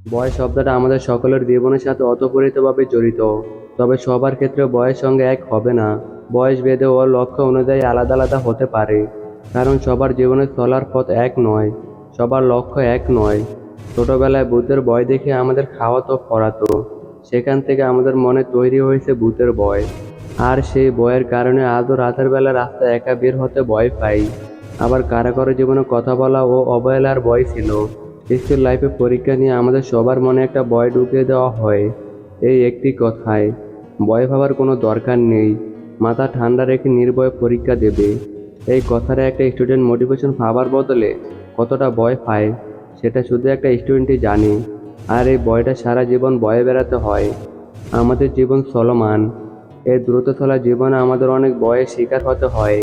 বয়স শব্দটা আমাদের সকলের জীবনের সাথে অতপরিতভাবে জড়িত, তবে সবার ক্ষেত্রে বয়স সঙ্গে এক হবে না। বয়স ভেদে ও লক্ষ্য অনুযায়ী আলাদা আলাদা হতে পারে, কারণ সবার জীবনে চলার পথ এক নয়, সবার লক্ষ্য এক নয়। ছোটবেলায় ভূতের ভয় দেখে আমাদের খাওয়াতো পড়াতো সেখান থেকে আমাদের মনে তৈরি হয়েছে ভূতের ভয়। আর সেই ভয়ের কারণে আজও রাতের বেলা রাস্তায় একা বের হতে ভয় পাই। আবার কারা কারও জীবনে কথা বলা ও অবহেলার ভয় ছিল। স্কুল লাইফে পরীক্ষা নিয়ে আমাদের সবার মনে একটা ভয় ঢুকিয়ে দেওয়া হয়। এই একটি কথায় ভয় ভাবার কোনো দরকার নেই। মাথা ঠান্ডা রেখে নির্ভয়ে পরীক্ষা দেবে। এই কথাটা একটা স্টুডেন্ট মোটিভেশন পাওয়ার বদলে কতটা ভয় পায়, সেটা শুধু একটা স্টুডেন্টই জানে। আর এই ভয়টা সারা জীবন ভয়ে বেড়াতে হয়। আমাদের জীবন চলমান। এই দ্রুত চলা জীবনে আমাদের অনেক ভয়ের শিকার হতে হয়।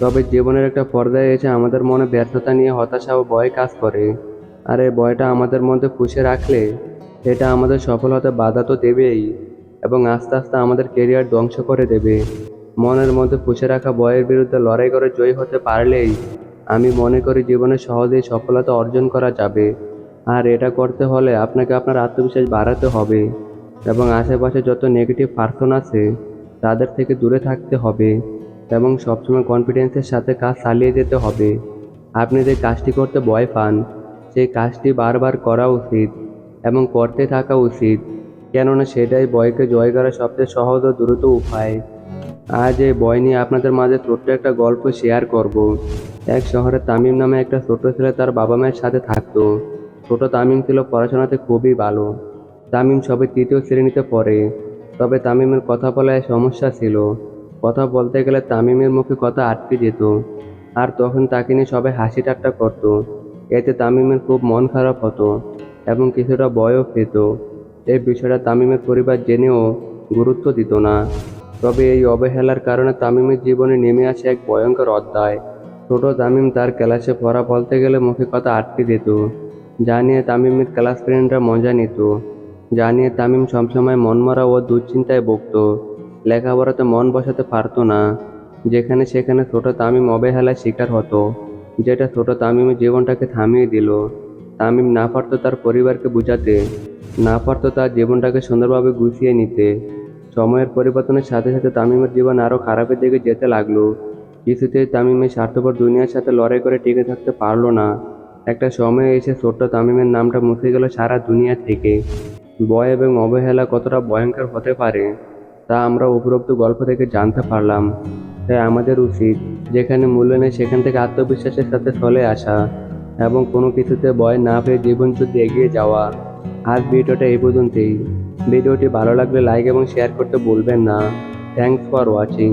তবে জীবনের একটা পর্যায়ে এসে আমাদের মনে ব্যর্থতা নিয়ে হতাশা ও ভয় কাজ করে। আর এই ভয়টা আমাদের মধ্যে পুষে রাখলে এটা আমাদের সফল হতে বাধা তো দেবেই এবং আস্তে আস্তে আমাদের কেরিয়ার ধ্বংস করে দেবে। মনের মধ্যে পুষে রাখা ভয়ের বিরুদ্ধে লড়াই করে জয়ী হতে পারলেই আমি মনে করি জীবনে সহজেই সফলতা অর্জন করা যাবে। আর এটা করতে হলে আপনাকে আপনার আত্মবিশ্বাস বাড়াতে হবে এবং আশেপাশে যত নেগেটিভ পার্সন আছে তাদের থেকে দূরে থাকতে হবে এবং সবসময় কনফিডেন্সের সাথে কাজ চালিয়ে যেতে হবে। আপনি যে কাজটি করতে ভয় পান সেই কাজটি বারবার করা উচিত এবং করতে থাকা উচিত, কেননা সেটাই ভয়কে জয় করার সবচেয়ে সহজ ও দ্রুত উপায়। আজ এই বই নিয়ে আপনাদের মাঝে ছোট্ট একটা গল্প শেয়ার করব। এক শহরে তামিম নামে একটা ছোট ছেলে তার বাবা মায়ের সাথে থাকতো। ছোট তামিম ছিল পড়াশোনাতে খুবই ভালো। তামিম সবে তৃতীয় শ্রেণীতে পড়ে। তবে তামিমের কথা বলায় সমস্যা ছিল। কথা বলতে গেলে তামিমের মুখে কথা আটকে যেত। আর তখন তাকে নিয়ে সবাই হাসি ঠাট্টা করতো। এতে তামিমের খুব মন খারাপ হতো এবং কিছুটা ভয়ও পেত। এই বিষয়টা তামিমের পরিবার জেনেও গুরুত্ব দিত না। তবে এই অবহেলার কারণে তামিমের জীবনে নেমে আসে এক ভয়ঙ্কর অধ্যায়। ছোট তামিম তার ক্লাসে পড়া বলতে গেলে মুখে কথা আটকে দিত যা নিয়ে তামিমের ক্লাস ফ্রেন্ডরা মজা নিত যা নিয়ে তামিম সবসময় মনমরা ও দুশ্চিন্তায় ভুগত। লেখাপড়াতে মন বসাতে পারতো না, যেখানে সেখানে ছোট তামিম অবহেলার শিকার হতো। যেটা ছোট তামিমের জীবনটাকে থামিয়ে দিল। তামিম না পারতো তার পরিবারকে বুঝাতে, না পারতো তার জীবনটাকে সুন্দরভাবে গুছিয়ে নিতে। সময়ের পরিবর্তনের সাথে সাথে তামিমের জীবন আরও খারাপের দিকে যেতে লাগল। কিছুতেই তামিমের স্বার্থপর দুনিয়ার সাথে লড়াই করে টিকে থাকতে পারল না। একটা সময়ে এসে ছোট্ট তামিমের নামটা মুছে গেল সারা দুনিয়া থেকে। ভয় এবং অবহেলা কতটা ভয়ঙ্কর হতে পারে, তা আমরা উপরোক্ত গল্প থেকে জানতে পারলাম। তাই আমাদের উচিত যেখানে মূল্য নেই সেখান থেকে আত্মবিশ্বাসের সাথে চলে আসা এবং কোনো কিছুতে ভয় না পেয়ে জীবন যদি এগিয়ে যাওয়া। আজ ভিডিওটা এই পর্যন্তই। ভিডিওটি ভালো লাগলে লাইক এবং শেয়ার করতে ভুলবেন না। Thanks for watching